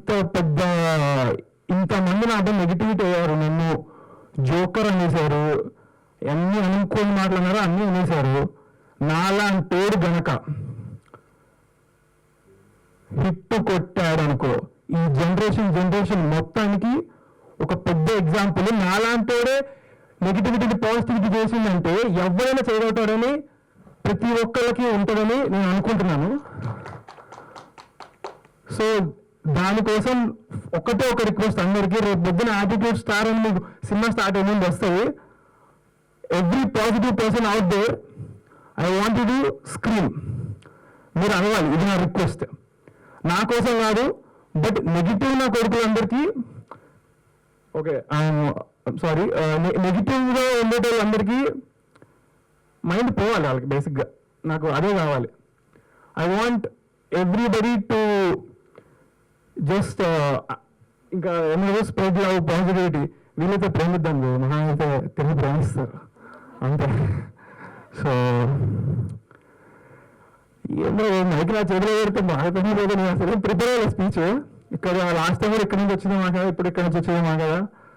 ఇంత పెద్ద ఇంతమంది నాతో నెగిటివిటీ అయ్యారు. నన్ను జోకర్ అనేసారు అన్ని అనుకోని మాట్లాడినారు అన్నీ అనేసారు పేరు గనక హిట్ కొట్టాడు అనుకో ఈ జనరేషన్ జనరేషన్ మొత్తానికి ఒక పెద్ద ఎగ్జాంపుల్ నాలాంటోడే నెగిటివిటీ పాజిటివిటీ చేసిందంటే ఎవరైనా చేయగలుగుతాడని ప్రతి ఒక్కరికి ఉంటుందని నేను అనుకుంటున్నాను. సో దానికోసం ఒకటే ఒక రిక్వెస్ట్ అందరికీ రేపు పొద్దున యాటిట్యూడ్ స్టార్ అని మీకు సినిమా స్టార్ట్ అయ్యే ముందు వస్తుంది every positive person out there I want to screen మీరు అనవాలి ఇది నా రిక్వెస్ట్ నా కోసం కాదు బట్ నెగిటివ్ నా కొడుకులందరికీ ఓకే సారీ నెగిటివ్గా ఉండేటోళ్ళందరికీ మైండ్ పోవాలి వాళ్ళకి బేసిక్గా నాకు అదే కావాలి. I want everybody to just ఇంకా ఏమైనా స్ప్రెడ్ లవ్ పాజిటివిటీ వీళ్ళైతే ప్రేమిద్దాం మహా అయితే తిరిగి ప్రేమిస్తారు. అంతే. సో ఏమో మైకి నా చేతిలో పెడితే బాగా లేదు నేను అసలు ప్రిపేర్ అయ్యే స్పీచ్ ఇక్కడ లాస్ట్ టైం కూడా ఇక్కడ నుంచి వచ్చింది మా కదా ఇప్పుడు ఇక్కడ నుంచి వచ్చింది మా కదా.